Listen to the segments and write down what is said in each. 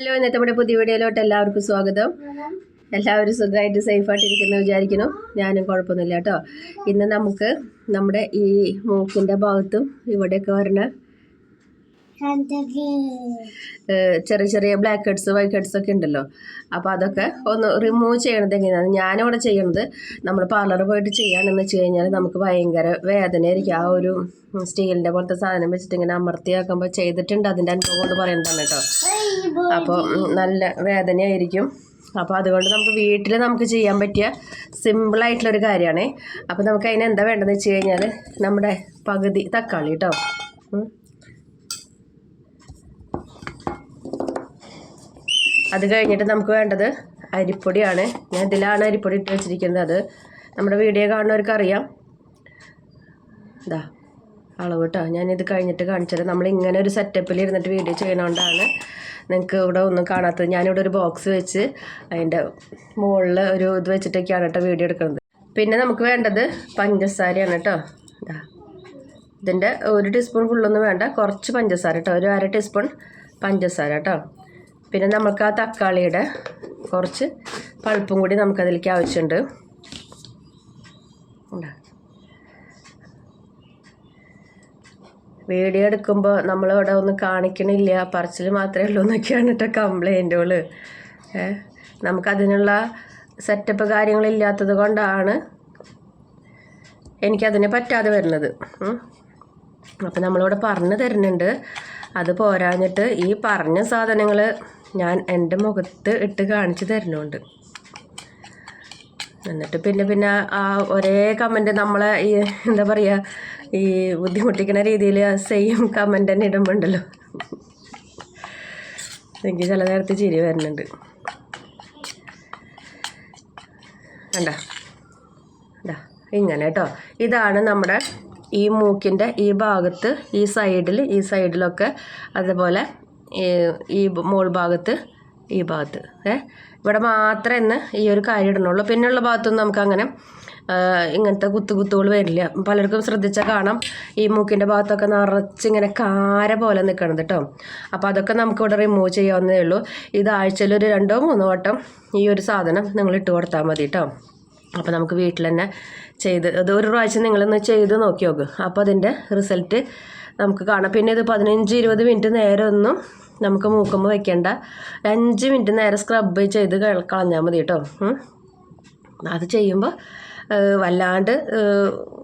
Hello ഇന്നത്തെ നമ്മുടെ പുതിയ വീഡിയോയിലോട്ട് എല്ലാവർക്കും സ്വാഗതം. എല്ലാവരും സുഖമായിട്ട് സേഫായിട്ടിരിക്കുന്നു വിചാരിക്കുന്നു. ഞാനും കുഴപ്പമൊന്നുമില്ല കേട്ടോ. ഇന്ന് നമുക്ക് നമ്മുടെ ഈ മൂക്കിന്റെ ഭാഗത്തും ഇവിടെയൊക്കെ വരുന്ന ചെറിയ ചെറിയ ബ്ലാക്ക് ഹെഡ്സ് വൈറ്റ് ഹെഡ്സ് ഒക്കെ ഉണ്ടല്ലോ. അപ്പോൾ അതൊക്കെ ഒന്ന് റിമൂവ് ചെയ്യണത് എങ്ങനെയാണ്? ഞാനിവിടെ ചെയ്യണത് നമ്മൾ പാർലറിൽ പോയിട്ട് ചെയ്യാണെന്ന് വെച്ച് കഴിഞ്ഞാൽ നമുക്ക് ഭയങ്കര വേദനയായിരിക്കും. ആ ഒരു സ്റ്റീലിന്റെ പോലത്തെ സാധനം വെച്ചിട്ട് ഇങ്ങനെ അമർത്തിയാക്കുമ്പോൾ ചെയ്തിട്ടുണ്ട്. അതിന്റെ അനുഭവം കൊണ്ട് പറയണ്ടാണ് കേട്ടോ. അപ്പോൾ നല്ല വേദനയായിരിക്കും. അപ്പോൾ അതുകൊണ്ട് നമുക്ക് വീട്ടിൽ നമുക്ക് ചെയ്യാൻ പറ്റിയ സിമ്പിളായിട്ടുള്ളൊരു കാര്യമാണ് അപ്പോൾ നമുക്ക് അതിന് എന്താ വേണ്ടതെന്ന് വെച്ച് കഴിഞ്ഞാൽ നമ്മുടെ പകുതി തക്കാളി കേട്ടോ. അത് കഴിഞ്ഞിട്ട് നമുക്ക് വേണ്ടത് അരിപ്പൊടിയാണ്. ഞാൻ ഇതിലാണ് അരിപ്പൊടി ഇട്ട് വെച്ചിരിക്കുന്നത്. അത് നമ്മുടെ വീഡിയോ കാണുന്നവർക്ക് അറിയാം ഇതാ അളവ് കേട്ടോ ഞാനിത് കഴിഞ്ഞിട്ട് കാണിച്ചത് നമ്മൾ ഇങ്ങനെ ഒരു സെറ്റപ്പിൽ ഇരുന്നിട്ട് വീഡിയോ ചെയ്യണോണ്ടാണ് നിങ്ങൾക്ക് ഇവിടെ ഒന്നും കാണാത്തത്. ഞാനിവിടെ ഒരു ബോക്സ് വെച്ച് അതിന്റെ മുകളിൽ ഒരു ഇത് വെച്ചിട്ടൊക്കെയാണ് കേട്ടോ വീഡിയോ എടുക്കുന്നത്. പിന്നെ നമുക്ക് വേണ്ടത് പഞ്ചസാരയാണ് കേട്ടോ ഇതാ ഇതിന്റെ ഒരു ടീസ്പൂൺ ഫുള്ളൊന്നും വേണ്ട. കുറച്ച് പഞ്ചസാര കേട്ടോ ഒരു അര ടീസ്പൂൺ പഞ്ചസാര കേട്ടോ പിന്നെ നമുക്ക് ആ തക്കാളിയുടെ കുറച്ച് പൾപ്പും കൂടി നമുക്കതിലേക്ക് ആവശ്യമുണ്ട്. വീഡിയോ എടുക്കുമ്പോൾ നമ്മളിവിടെ ഒന്നും കാണിക്കണില്ല. പറച്ചിൽ മാത്രമേ ഉള്ളൂ എന്നൊക്കെയാണ് കേട്ടോ കംപ്ലൈന്റുകൾ ഏ? നമുക്കതിനുള്ള സെറ്റപ്പ് കാര്യങ്ങളില്ലാത്തത് കൊണ്ടാണ് എനിക്കതിന് പറ്റാതെ വരുന്നത്. അപ്പം നമ്മളിവിടെ പറഞ്ഞു തരുന്നുണ്ട്. അത് പോരാഞ്ഞിട്ട് ഈ പറഞ്ഞ സാധനങ്ങൾ ഞാൻ എന്റെ മുഖത്ത് ഇട്ട് കാണിച്ചു തരുന്നുണ്ട്. എന്നിട്ട് പിന്നെ പിന്നെ ആ ഒരേ കമന്റ് നമ്മളെ ഈ എന്താ പറയുക ഈ ബുദ്ധിമുട്ടിക്കുന്ന രീതിയിൽ സെയിം കമന്റ് തന്നെ ഇടുമ്പോണ്ടല്ലോ. എനിക്ക് ചില നേരത്തെ ചിരി വരുന്നുണ്ട്. കണ്ട? അണ്ടാ ഇങ്ങനെ കേട്ടോ. ഇതാണ് നമ്മുടെ ഈ മൂക്കിന്റെ ഈ ഭാഗത്ത് ഈ സൈഡിൽ ഈ സൈഡിലൊക്കെ അതുപോലെ ഈ- മോൾ ഭാഗത്ത് ഈ ഭാഗത്ത് ഏ? ഇവിടെ മാത്രമേ ഇന്ന് ഈ ഒരു കാര്യം ഇടണുള്ളൂ. പിന്നെയുള്ള ഭാഗത്തൊന്നും നമുക്ക് അങ്ങനെ ഇങ്ങനത്തെ കുത്തു കുത്തുകൾ വരില്ല. പലർക്കും ശ്രദ്ധിച്ചാൽ കാണാം. ഈ മൂക്കിന്റെ ഭാഗത്തൊക്കെ നിറച്ചിങ്ങനെ കാര പോലെ നിൽക്കണത് കേട്ടോ അപ്പോൾ അതൊക്കെ നമുക്ക് ഇവിടെ റിമൂവ് ചെയ്യാവുന്നേ ഉള്ളൂ. ഇത് ആഴ്ചയിൽ ഒരു രണ്ടോ മൂന്നോ വട്ടം ഈ ഒരു സാധനം നിങ്ങൾ ഇട്ട് കൊടുത്താൽ മതി കേട്ടോ അപ്പോൾ നമുക്ക് വീട്ടിൽ തന്നെ ചെയ്ത് അത് ഒരു പ്രാവശ്യം നിങ്ങളൊന്ന് ചെയ്ത് നോക്കി നോക്ക്. അപ്പോൾ അതിന്റെ റിസൾട്ട് നമുക്ക് കാണാം. പിന്നെ ഇത് പതിനഞ്ച് ഇരുപത് മിനിറ്റ് നേരം ഒന്നും നമുക്ക് മൂക്കുമ്പോൾ വെക്കേണ്ട. അഞ്ച് മിനിറ്റ് നേരെ സ്ക്രബ് ചെയ്ത് കള- കളഞ്ഞാൽ മതി കേട്ടോ. അത് ചെയ്യുമ്പോൾ വല്ലാണ്ട് ഏഹ്,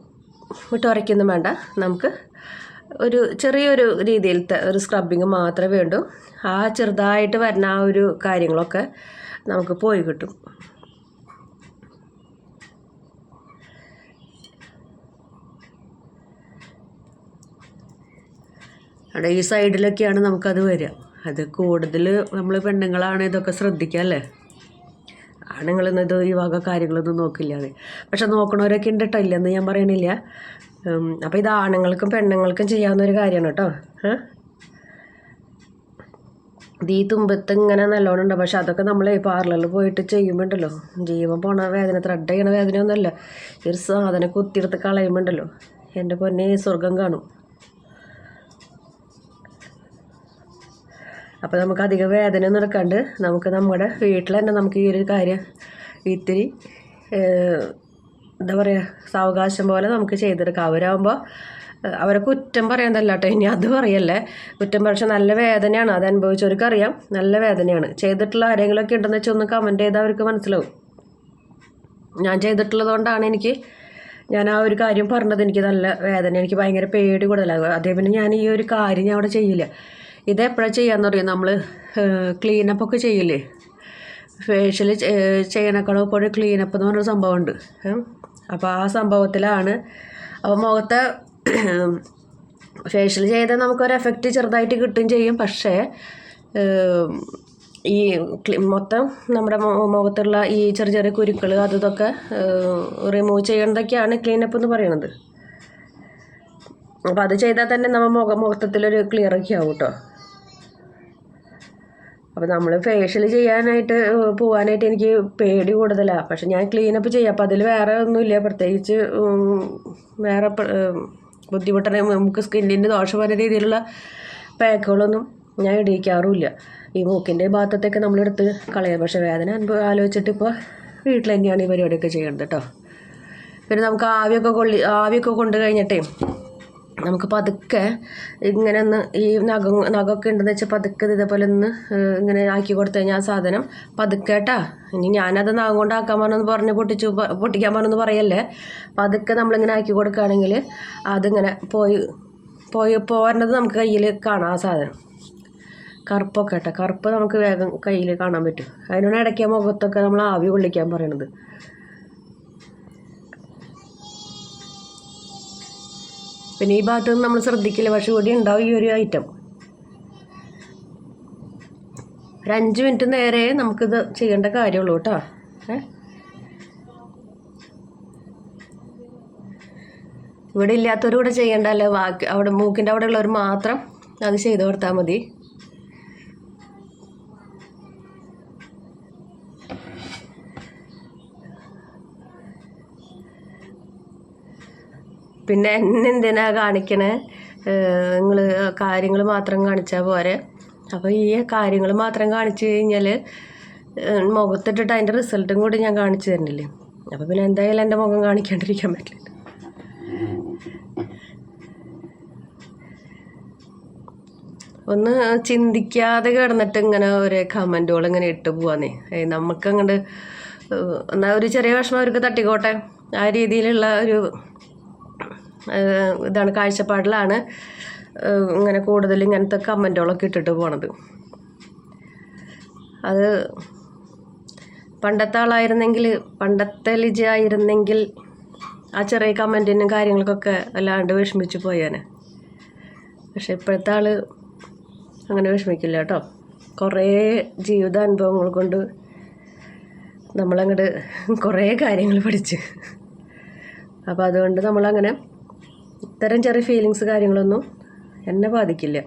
വിട്ടുറയ്ക്കൊന്നും വേണ്ട. നമുക്ക് ഒരു ചെറിയൊരു രീതിയിലത്തെ ഒരു സ്ക്രബിങ് മാത്രമേ വേണ്ടൂ. ആ ചെറുതായിട്ട് വരുന്ന ആ ഒരു കാര്യങ്ങളൊക്കെ നമുക്ക് പോയി കിട്ടും. അവിടെ ഈ സൈഡിലൊക്കെയാണ് നമുക്കത് വരിക. അത് കൂടുതൽ നമ്മൾ പെണ്ണുങ്ങളാണ് ഇതൊക്കെ ശ്രദ്ധിക്കുക അല്ലേ? ആണുങ്ങളൊന്നും ഇത് ഈ വക കാര്യങ്ങളൊന്നും നോക്കില്ലാതെ. പക്ഷെ നോക്കണവരൊക്കെ ഉണ്ട് കേട്ടോ ഇല്ലെന്ന് ഞാൻ പറയണില്ല. അപ്പോൾ ഇത് ആണുങ്ങൾക്കും പെണ്ണുങ്ങൾക്കും ചെയ്യാവുന്ന ഒരു കാര്യമാണ് കേട്ടോ? ഇത് ഈ തുമ്പത്ത് ഇങ്ങനെ നല്ലോണം ഉണ്ട്. പക്ഷെ അതൊക്കെ നമ്മൾ പാർലറിൽ പോയിട്ട് ചെയ്യുമ്പോണ്ടല്ലോ. ജീവൻ പോണ വേദന ത്രെഡ് ചെയ്യണ വേദനയൊന്നുമല്ല. ഒരു സാധനം കുത്തിയെടുത്ത് കളയുമ്പോണ്ടല്ലോ. എന്റെ പൊന്നെ സ്വർഗം കാണും. അപ്പോൾ നമുക്ക് അധിക വേദന ഒന്നും എടുക്കാണ്ട് നമുക്ക് നമ്മുടെ വീട്ടിൽ തന്നെ നമുക്ക് ഈ ഒരു കാര്യം ഇത്തിരി എന്താ പറയുക സാവകാശം പോലെ നമുക്ക് ചെയ്തെടുക്കാം. അവരാകുമ്പോൾ അവരെ കുറ്റം പറയുന്നതല്ല കേട്ടോ. ഇനി അത് പറയല്ലേ? കുറ്റം പക്ഷെ നല്ല വേദനയാണ്. അത് അനുഭവിച്ചവർക്കറിയാം. നല്ല വേദനയാണ്. ചെയ്തിട്ടുള്ള ആരെങ്കിലുമൊക്കെ ഉണ്ടെന്ന് വെച്ചാൽ ഒന്ന് കമന്റ് ചെയ്താൽ അവർക്ക് മനസ്സിലാവും. ഞാൻ ചെയ്തിട്ടുള്ളതുകൊണ്ടാണ് എനിക്ക് ഞാൻ ആ ഒരു കാര്യം പറഞ്ഞത്. എനിക്ക് നല്ല വേദന എനിക്ക് ഭയങ്കര പേടി കൂടുതലാകും അതേ പിന്നെ ഞാൻ ഈ ഒരു കാര്യം ഞാൻ അവിടെ ചെയ്യില്ല. ഇത് എപ്പോഴാണ് ചെയ്യാന്ന് പറയും നമ്മൾ ക്ലീനപ്പ് ഒക്കെ ചെയ്യില്ലേ? ഫേഷ്യൽ ചെയ്യണേക്കാളും ഇപ്പോൾ ക്ലീനപ്പ് എന്ന് പറഞ്ഞൊരു സംഭവമുണ്ട്. അപ്പോൾ ആ സംഭവത്തിലാണ്. അപ്പോൾ മുഖത്തെ ഫേഷ്യൽ ചെയ്താൽ നമുക്കൊരു എഫക്റ്റ് ചെറുതായിട്ട് കിട്ടുകയും ചെയ്യും. പക്ഷേ ഈ മൊത്തം നമ്മുടെ മുഖത്തുള്ള ഈ ചെറിയ ചെറിയ കുരുക്കൾ അത് ഇതൊക്കെ റിമൂവ് ചെയ്യേണ്ടതൊക്കെയാണ് ക്ലീനപ്പ് എന്ന് പറയുന്നത് അപ്പോൾ അത് ചെയ്താൽ തന്നെ നമ്മൾ മുഖ മൊത്തത്തിലൊരു ക്ലിയർ ഒക്കെ ആവും കേട്ടോ. അപ്പോൾ നമ്മൾ ഫേഷ്യൽ ചെയ്യാനായിട്ട് പോകാനായിട്ട് എനിക്ക് പേടി കൂടുതലാണ് പക്ഷെ ഞാൻ ക്ലീനപ്പ് ചെയ്യാം. അപ്പോൾ അതിൽ വേറെ ഒന്നുമില്ല. പ്രത്യേകിച്ച് വേറെ ബുദ്ധിമുട്ടാണ് നമുക്ക് സ്കിന്നിന് ദോഷമായ രീതിയിലുള്ള പാക്കുകളൊന്നും ഞാൻ ഇടിയിക്കാറുമില്ല. ഈ മൂക്കിന്റെ ഭാഗത്തൊക്കെ നമ്മളെടുത്ത് കളയാം. പക്ഷേ വേദന അനുഭവം ആലോചിച്ചിട്ട് ഇപ്പോൾ വീട്ടിൽ തന്നെയാണ് ഈ പരിപാടിയൊക്കെ ചെയ്യുന്നത് കേട്ടോ പിന്നെ നമുക്ക് ആവിയൊക്കെ കൊള്ളി ആവിയൊക്കെ കൊണ്ടു കഴിഞ്ഞിട്ടേ നമുക്ക് പതുക്കെ ഇങ്ങനെ ഒന്ന് ഈ നഖം നഖമൊക്കെ ഉണ്ടെന്ന് വെച്ചാൽ പതുക്കെ ഇതേപോലെ ഒന്ന് ഇങ്ങനെ ആക്കി കൊടുത്തു കഴിഞ്ഞാൽ ആ സാധനം പതുക്കെ കേട്ടാ. ഇനി ഞാനത് നഖം കൊണ്ട് ആക്കാൻ പറഞ്ഞെന്ന് പറഞ്ഞ് പൊട്ടിച്ചു പൊട്ടിക്കാൻ പറഞ്ഞെന്ന് പറയല്ലേ. പതുക്കെ നമ്മളിങ്ങനെ ആക്കി കൊടുക്കുകയാണെങ്കിൽ അതിങ്ങനെ പോയി പോയി പോരണത് നമുക്ക് കയ്യിൽ കാണാം ആ സാധനം. കറുപ്പൊക്കെ കേട്ടോ. കറുപ്പ് നമുക്ക് വേഗം കയ്യിൽ കാണാൻ പറ്റും. അതിനോട് ഇടയ്ക്ക് മുഖത്തൊക്കെ നമ്മൾ ആവി കൊള്ളിക്കാൻ പറയണത്. പിന്നെ ഈ ഭാഗത്ത് നിന്ന് നമ്മൾ ശ്രദ്ധിക്കില്ല. പക്ഷെ ഇവിടെ ഉണ്ടാവും ഈ ഒരു ഐറ്റം ഒരു അഞ്ച് മിനിറ്റ് നേരെ നമുക്കിത് ചെയ്യേണ്ട കാര്യമുള്ളൂ കേട്ടോ. ഇവിടെ ഇല്ലാത്തവരും കൂടെ ചെയ്യേണ്ടല്ലോ ബാക്കി അവിടെ മൂക്കിന്റെ അവിടെ ഉള്ളവർ മാത്രം അത് ചെയ്ത് കൊടുത്താൽ മതി. പിന്നെ എന്നെ എന്തിനാ കാണിക്കണേ നിങ്ങൾ കാര്യങ്ങൾ മാത്രം കാണിച്ചാൽ പോരെ. അപ്പോൾ ഈ കാര്യങ്ങൾ മാത്രം കാണിച്ചു കഴിഞ്ഞാൽ മുഖത്തിട്ടിട്ട് അതിന്റെ റിസൾട്ടും കൂടി ഞാൻ കാണിച്ചു തരുന്നില്ലേ അപ്പോൾ പിന്നെ എന്തായാലും എന്റെ മുഖം കാണിക്കാണ്ടിരിക്കാൻ പറ്റില്ല. ഒന്ന് ചിന്തിക്കാതെ കിടന്നിട്ട് ഇങ്ങനെ ഒരു കമന്റുകൾ ഇങ്ങനെ ഇട്ട് പോവാന്നേ. നമുക്കങ്ങോട്ട് എന്നാൽ ഒരു ചെറിയ വിഷമം അവർക്ക് തട്ടിക്കോട്ടെ. ആ രീതിയിലുള്ള ഒരു ഇതാണ് കാഴ്ചപ്പാടിലാണ് ഇങ്ങനെ കൂടുതൽ ഇങ്ങനത്തെ കമന്റുകളൊക്കെ ഇട്ടിട്ട് പോണത്. അത് പണ്ടത്തെ ആളായിരുന്നെങ്കിൽ പണ്ടത്തെ ലിജ ആയിരുന്നെങ്കിൽ ആ ചെറിയ കമന്റിനും കാര്യങ്ങൾക്കൊക്കെ വല്ലാണ്ട് വിഷമിച്ച് പോയേനെ. പക്ഷെ ഇപ്പോഴത്തെ ആൾ അങ്ങനെ വിഷമിക്കില്ല കേട്ടോ. കുറേ ജീവിത അനുഭവങ്ങൾ കൊണ്ട് നമ്മളങ്ങോട്ട് കുറേ കാര്യങ്ങൾ പഠിച്ച്. അപ്പോൾ അതുകൊണ്ട് നമ്മളങ്ങനെ ഇത്തരം ചെറിയ ഫീലിങ്സ് കാര്യങ്ങളൊന്നും എന്നെ ബാധിക്കില്ല.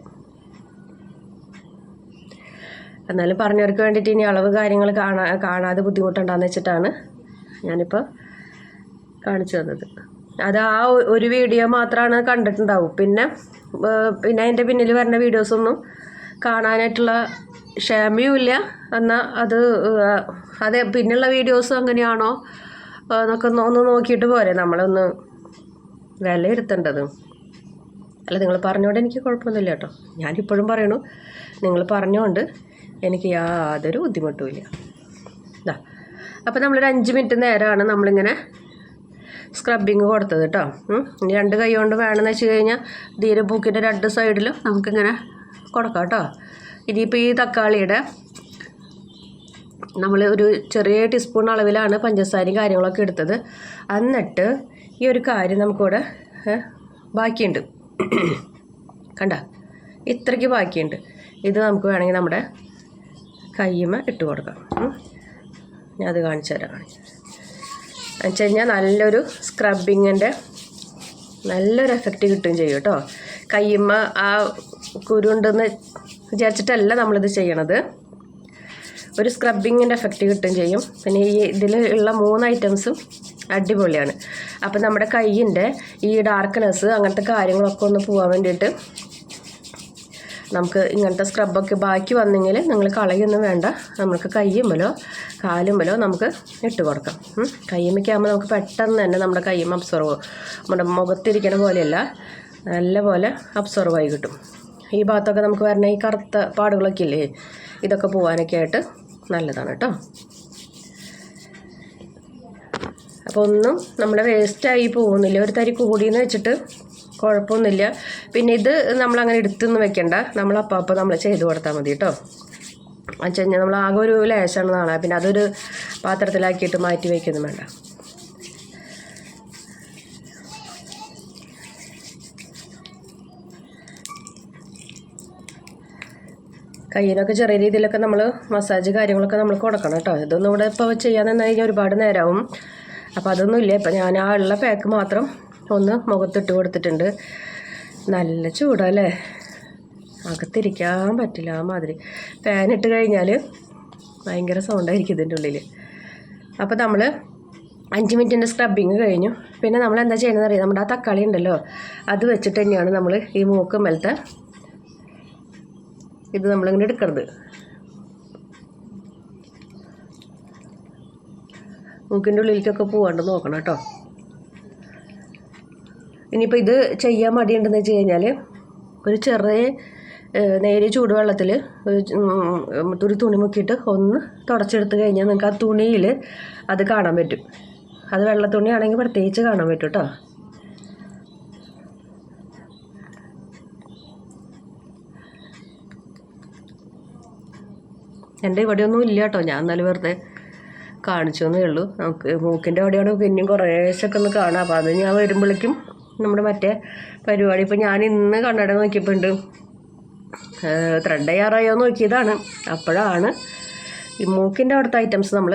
എന്നാലും പറഞ്ഞവർക്ക് വേണ്ടിയിട്ട് ഇനി അളവ് കാര്യങ്ങൾ കാണാ കാണാതെ ബുദ്ധിമുട്ടുണ്ടാന്ന് വെച്ചിട്ടാണ് ഞാനിപ്പോൾ കാണിച്ചു തന്നത്. അത് ആ ഒരു വീഡിയോ മാത്രമാണ് കണ്ടിട്ടുണ്ടാവും. പിന്നെ പിന്നെ അതിന്റെ പിന്നിൽ വരുന്ന വീഡിയോസൊന്നും കാണാനായിട്ടുള്ള ക്ഷമയും ഇല്ല എന്നാൽ അത് അതെ പിന്നുള്ള വീഡിയോസ് അങ്ങനെയാണോ എന്നൊക്കെ ഒന്ന് നോക്കിയിട്ട് പോരെ. നമ്മളൊന്ന് വിലയിരുത്തേണ്ടത്. അല്ല നിങ്ങൾ പറഞ്ഞുകൊണ്ട് എനിക്ക് കുഴപ്പമൊന്നുമില്ല കേട്ടോ. ഞാനിപ്പോഴും പറയണു നിങ്ങൾ പറഞ്ഞുകൊണ്ട് എനിക്ക് യാതൊരു ബുദ്ധിമുട്ടുമില്ല ഇതാ അപ്പോൾ നമ്മളൊരു അഞ്ച് മിനിറ്റ് നേരമാണ് നമ്മളിങ്ങനെ സ്ക്രബിങ് കൊടുത്തത് കേട്ടോ. ഇനി രണ്ട് കൈ കൊണ്ട് വേണമെന്ന് വെച്ച് കഴിഞ്ഞാൽ ധീരെ പൂക്കിന്റെ രണ്ട് സൈഡിലും നമുക്കിങ്ങനെ കൊടുക്കാം കേട്ടോ. ഇനിയിപ്പോൾ ഈ തക്കാളിയുടെ നമ്മൾ ഒരു ചെറിയ ടീസ്പൂൺ അളവിലാണ് പഞ്ചസാരയും കാര്യങ്ങളൊക്കെ എടുത്തത്. എന്നിട്ട് ഈ ഒരു കാര്യം നമുക്കിവിടെ ബാക്കിയുണ്ട്. കണ്ട? ഇത്രയ്ക്ക് ബാക്കിയുണ്ട്. ഇത് നമുക്ക് വേണമെങ്കിൽ നമ്മുടെ കയ്യമ്മ ഇട്ട് കൊടുക്കാം. ഞാൻ അത് കാണിച്ചു തരാം. എന്ന് വെച്ച് കഴിഞ്ഞാൽ നല്ലൊരു സ്ക്രബിങ്ങിന്റെ നല്ലൊരു എഫക്റ്റ് കിട്ടുകയും ചെയ്യും കേട്ടോ. കയ്യുമ്മ ആ കുരുണ്ടെന്ന് വിചാരിച്ചിട്ടല്ല നമ്മളിത് ചെയ്യണത്. ഒരു സ്ക്രബിങ്ങിന്റെ എഫക്റ്റ് കിട്ടുകയും ചെയ്യും. പിന്നെ ഈ ഇതിലുള്ള മൂന്ന് ഐറ്റംസും അടിപൊളിയാണ്. അപ്പം നമ്മുടെ കയ്യിന്റെ ഈ ഡാർക്ക്നെസ് അങ്ങനത്തെ കാര്യങ്ങളൊക്കെ ഒന്ന് പോകാൻ വേണ്ടിയിട്ട് നമുക്ക് ഇങ്ങനത്തെ സ്ക്രബൊക്കെ ബാക്കി വന്നെങ്കിൽ നിങ്ങൾ കളയൊന്നും വേണ്ട. നമുക്ക് കയ്യുമ്മലോ കാലുമ്മലോ നമുക്ക് ഇട്ട് കൊടുക്കാം. കയ്യുമ്മയ്ക്ക് ആകുമ്പോൾ നമുക്ക് പെട്ടെന്ന് തന്നെ നമ്മുടെ കയ്യും അബ്സോർവ് നമ്മുടെ മുഖത്തിരിക്കണ പോലെയല്ല നല്ല പോലെ അബ്സോർവ് ആയി കിട്ടും. ഈ ഭാഗത്തൊക്കെ നമുക്ക് വരണ ഈ കറുത്ത പാടുകളൊക്കെ ഇല്ലേ? ഇതൊക്കെ പോകാനൊക്കെ ആയിട്ട് നല്ലതാണ് കേട്ടോ. അപ്പോൾ ഒന്നും നമ്മുടെ വേസ്റ്റായി പോകുന്നില്ല. ഒരു തരി കൂടിയെന്ന് വെച്ചിട്ട് കുഴപ്പമൊന്നുമില്ല. പിന്നെ ഇത് നമ്മളങ്ങനെ എടുത്തൊന്നും വെക്കണ്ട. നമ്മൾ അപ്പം അപ്പം നമ്മൾ ചെയ്ത് കൊടുത്താൽ മതി കേട്ടോ വെച്ച് കഴിഞ്ഞാൽ നമ്മൾ ആകെ ഒരു ലേശമാണ് നാളെ. പിന്നെ അതൊരു പാത്രത്തിലാക്കിയിട്ട് മാറ്റി വയ്ക്കൊന്നും വേണ്ട. കയ്യിനൊക്കെ ചെറിയ രീതിയിലൊക്കെ നമ്മൾ മസാജ് കാര്യങ്ങളൊക്കെ നമ്മൾ കൊടുക്കണം കേട്ടോ ഇതൊന്നും ഇവിടെ ഇപ്പോൾ ചെയ്യാൻ നിന്ന് കഴിഞ്ഞാൽ ഒരുപാട് നേരമാവും അപ്പോൾ അതൊന്നുമില്ല ഇപ്പം ഞാൻ ആ ഉള്ള പാക്ക് മാത്രം ഒന്ന് മുഖത്തിട്ട് കൊടുത്തിട്ടുണ്ട്. നല്ല ചൂടല്ലേ? അകത്തിരിക്കാൻ പറ്റില്ല ആ മാതിരി. ഫാൻ ഇട്ട് കഴിഞ്ഞാൽ ഭയങ്കര സൗണ്ടായിരിക്കും ഇതിന്റെ ഉള്ളിൽ അപ്പോൾ നമ്മൾ അഞ്ച് മിനിറ്റിന്റെ സ്ക്രബിങ് കഴിഞ്ഞു. പിന്നെ നമ്മൾ എന്താ ചെയ്യണമെന്ന് അറിയാം? നമ്മുടെ ആ തക്കാളി ഉണ്ടല്ലോ അത് വെച്ചിട്ട് തന്നെയാണ് നമ്മൾ ഈ മൂക്ക് മേലത്തെ ഇത് നമ്മളിങ്ങനെ എടുക്കരുത് മൂക്കിന്റെ ഉള്ളിലേക്കൊക്കെ പോകാണ്ട് നോക്കണം കേട്ടോ. ഇനിയിപ്പോൾ ഇത് ചെയ്യാൻ മടിയുണ്ടെന്ന് വെച്ച് കഴിഞ്ഞാൽ ഒരു ചെറിയ നേരെ ചൂടുവെള്ളത്തിൽ ഒരു തുണി മുക്കിയിട്ട് ഒന്ന് തുടച്ചെടുത്ത് കഴിഞ്ഞാൽ നിങ്ങൾക്ക് ആ തുണിയിൽ അത് കാണാൻ പറ്റും. അത് വെള്ള തുണിയാണെങ്കിൽ പ്രത്യേകിച്ച് കാണാൻ പറ്റും കേട്ടോ. എന്റെ ഇവിടെയൊന്നും ഇല്ല കേട്ടോ. ഞാൻ എന്നാലും വെറുതെ കാണിച്ചു എന്നേ ഉള്ളൂ. നമുക്ക് മൂക്കിന്റെ അവിടെയാണ് പിന്നെയും കുറേശ്ശൊക്കെ ഒന്ന് കാണാം. അപ്പോൾ അത് ഞാൻ വരുമ്പോഴേക്കും നമ്മുടെ മറ്റേ പരിപാടി ഇപ്പോൾ ഞാൻ ഇന്ന് കണ്ണട നോക്കിയപ്പോൾ ഉണ്ട് ത്രെഡ് തയ്യാറായോ നോക്കിയതാണ്. അപ്പോഴാണ് ഈ മൂക്കിന്റെ അവിടുത്തെ ഐറ്റംസ് നമ്മൾ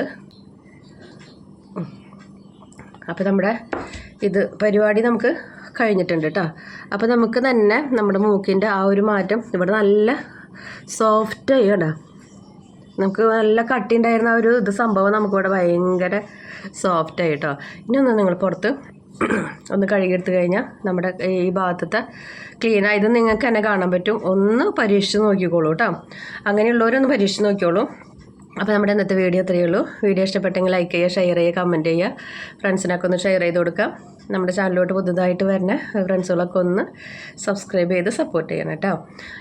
അപ്പോൾ നമ്മുടെ ഇത് പരിപാടി നമുക്ക് കഴിഞ്ഞിട്ടുണ്ട് കേട്ടോ അപ്പോൾ നമുക്ക് തന്നെ നമ്മുടെ മൂക്കിന്റെ ആ ഒരു മാറ്റം ഇവിടെ നല്ല സോഫ്റ്റ് കേട്ടോ നമുക്ക് നല്ല കട്ടി ഉണ്ടായിരുന്ന ഒരു ഇത് സംഭവം നമുക്കിവിടെ ഭയങ്കര സോഫ്റ്റ് ആയി കേട്ടോ ഇനി ഒന്ന് നിങ്ങൾ പുറത്ത് ഒന്ന് കഴുകിയെടുത്ത് കഴിഞ്ഞാൽ നമ്മുടെ ഈ ഭാഗത്തത്തെ ക്ലീൻ ആയത് നിങ്ങൾക്ക് തന്നെ കാണാൻ പറ്റും. ഒന്ന് പരീക്ഷിച്ച് നോക്കിക്കോളൂ കേട്ടോ അങ്ങനെയുള്ളവരൊന്ന് പരീക്ഷിച്ച് നോക്കിക്കോളൂ. അപ്പോൾ നമ്മുടെ ഇന്നത്തെ വീഡിയോ അത്രയേ ഉള്ളൂ. വീഡിയോ ഇഷ്ടപ്പെട്ടെങ്കിൽ ലൈക്ക് ചെയ്യുക ഷെയർ ചെയ്യുക കമന്റ് ചെയ്യുക. ഫ്രണ്ട്സിനൊക്കെ ഒന്ന് ഷെയർ ചെയ്ത് കൊടുക്കുക. നമ്മുടെ ചാനലിലോട്ട് പുതുതായിട്ട് വരുന്ന ഫ്രണ്ട്സുകളൊക്കെ ഒന്ന് സബ്സ്ക്രൈബ് ചെയ്ത് സപ്പോർട്ട് ചെയ്യണം കേട്ടോ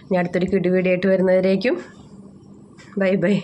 ഇനി അടുത്തൊരു കിടി വീഡിയോ ആയിട്ട് വരുന്നവരേക്കും बाय बाय